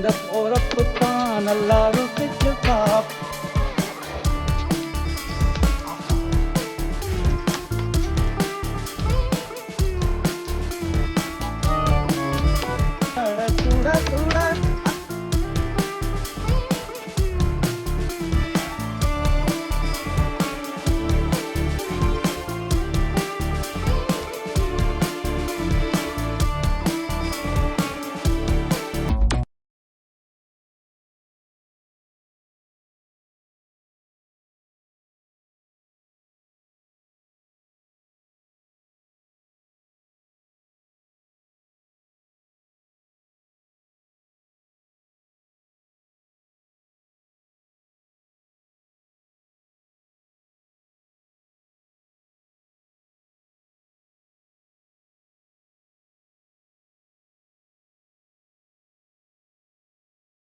இந்த பொறப்பு தான் எல்லாரும் பெற்று பாப்